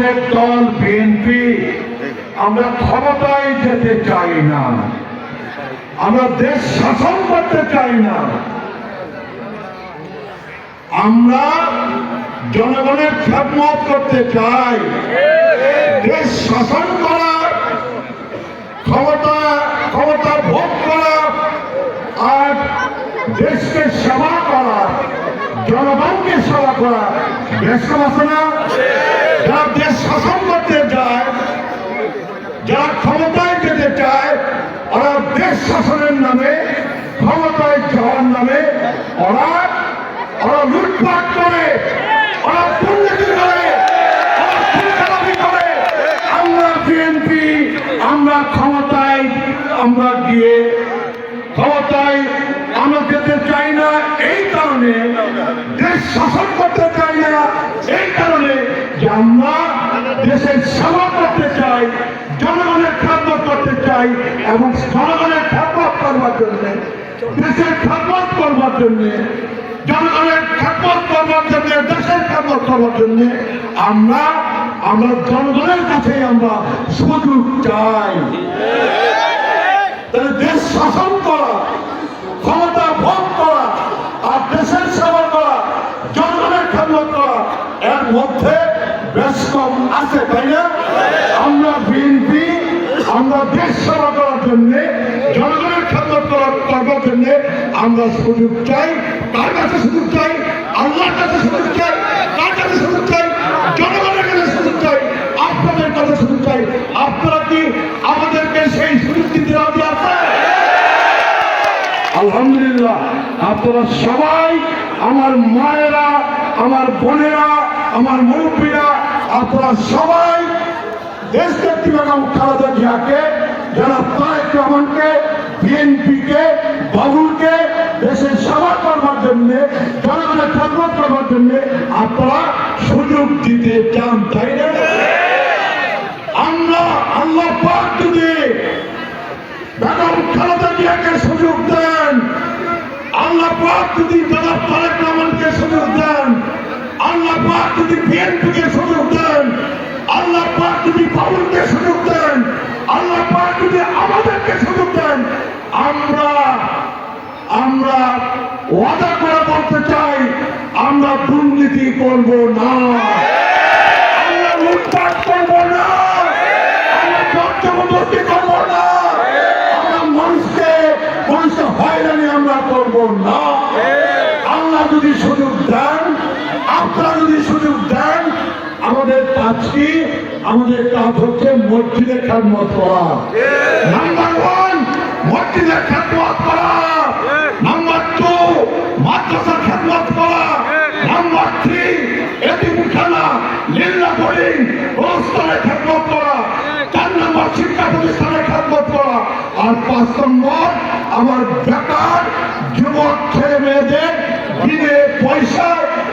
আমাদের দল, বিএনপি, আমরা ক্ষমতায় যেতে চাই না। আমরা দেশ শাসন করতে চাই না। আমরা জনগণের খেদমত করতে চাই। দেশ শাসন করা, ক্ষমতা ক্ষমতা ভোগ করা, আর দেশকে সেবা করা, জনগণকে সেবা করা। দেশ আছে না? যারা দেশ শাসন করতে যায় যারা ক্ষমতায় যেতে চায়, ওরা দেশ শাসনের নামে, ক্ষমতায় যাওয়ার নামে ওরা ওরা লুটপাট করে, ওরা দুর্নীতি করে আমরা আমরা ক্ষমতায়, আমরা গিয়ে ক্ষমতায় আমরা যেতে চাই না, এই কারণে দেশ শাসন করতে চাই না, এই কারণে সেবা করতে চাই, জনগণের খাদ্য করতে চাই এবং জনগণের খাদ্য করবার জন্য, দেশের খাদ্য করবার জন্য, জনগণের খাদ্য করবার জন্য, দেশের খাদ্য করবার জন্য আমরা আমরা জনগণের কাছে আমরা সুযোগ চাই। তাহলে দেশ শাসন করা, ক্ষমতা ভোগ করা, আর দেশের সেবা করা, জনগণের খেদমত করা, এর মধ্যে বেশ কম আছে, তাই না? আমরা বিএনপি, আমরা দেশ সেবা করার জন্য, জনগণের খেদমত করার জন্য আমরা সুযোগ চাই কার কাছে সুযোগ চাই, আল্লাহর কাছে সুযোগ চাই কার কাছে সুযোগ চাই, জনগণের কাছে সুযোগ চাই, আপনাদের কাছে সুযোগ চাই। আপনারা কি আমাদেরকে সেই সুযোগ দিতে রাজি আছে আলহামদুলিল্লাহ, আপনারা সবাই, আমার মায়েরা, আমার বোনেরা আমার মুরব্বীরা, আপনারা সবাই দেশ নেত্রী বেগম খালেদা জিয়াকে যারা তারেক রহমানকে বিএনপিকে, বাবুলকে, দেশের সেবা করবার জন্য, জনগণের খেদমত করবার জন্য আপনারা সুযোগ দিতে চান, তাই না? আমরা আল্লাহ পাক যদি বেগম খালেদা জিয়াকে সুযোগ দেন, আল্লাহ পাক যদি দাদা তারেক রহমানকে সুযোগ দেন। আল্লাহ পাক যদি বিএনপিকে সুযোগ দেন, আল্লাহ পাক যদি বাবুলকে সুযোগ দেন, আল্লাহ পাক যদি আমাদেরকে সুযোগ দেন, আমরা আমরা ওয়াদা করে বলতে চাই, আমরা দুর্নীতি করব না। আমরা লুটপাট করব না। আমরা জবরদস্তি করব না। আমরা মানুষকে মানুষকে হয়রানি আমরা করব না। আল্লাহ যদি সুযোগ আপনারা যদি সুযোগ দেন, আমাদের কাজ কি? আমাদের কাজ হচ্ছে মসজিদের খেদমত করা। নাম্বার ওয়ান মসজিদের খেদমত করা। নাম্বার টু মাদ্রাসার খেদমত করা। নাম্বার থ্রি এতিমখানা লিল্লা বোর্ডিং অনুষ্ঠানে খেদমত করা। চার নম্বর শিক্ষা প্রতিষ্ঠানে খেদমত করা। আর পাঁচ নম্বর, আমার বেকার, যুবক, ছেলে, মেয়েদের বিনে পয়সায়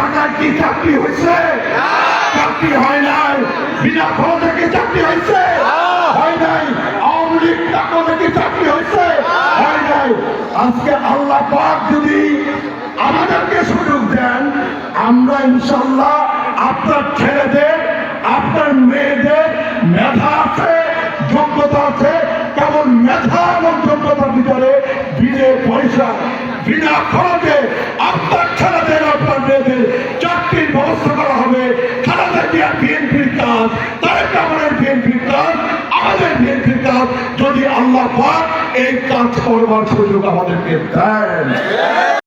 টাকার কি চাকরি হয়েছে? চাকরি হয় নাই। বিনা খরচে কি চাকরি হয়েছে? হয় নাই। আওয়ামী টাকা থেকে চাকরি হয়েছে? হয় নাই। আজকে আল্লাহ পাক যদি আমাদেরকে সুযোগ দেন, আমরা ইনশাল্লাহ আপনার ছেলেদের, আপনার মেয়েদের মেধা আছে, যোগ্যতা আছে কেমন মেধা এবং যোগ্যতার ভিতরে বিনে পয়সা। বিনা খরচে আপনার ছেলেদের আপনার মেয়েদের চাকরির ব্যবস্থা করা হবে খালেদা জিয়া বিএনপির আমাদের বিএনপির কাজ আমাদের বিএনপির কাজ যদি আল্লাহ পাক এই কাজ করবার সুযোগ আমাদেরকে দেন।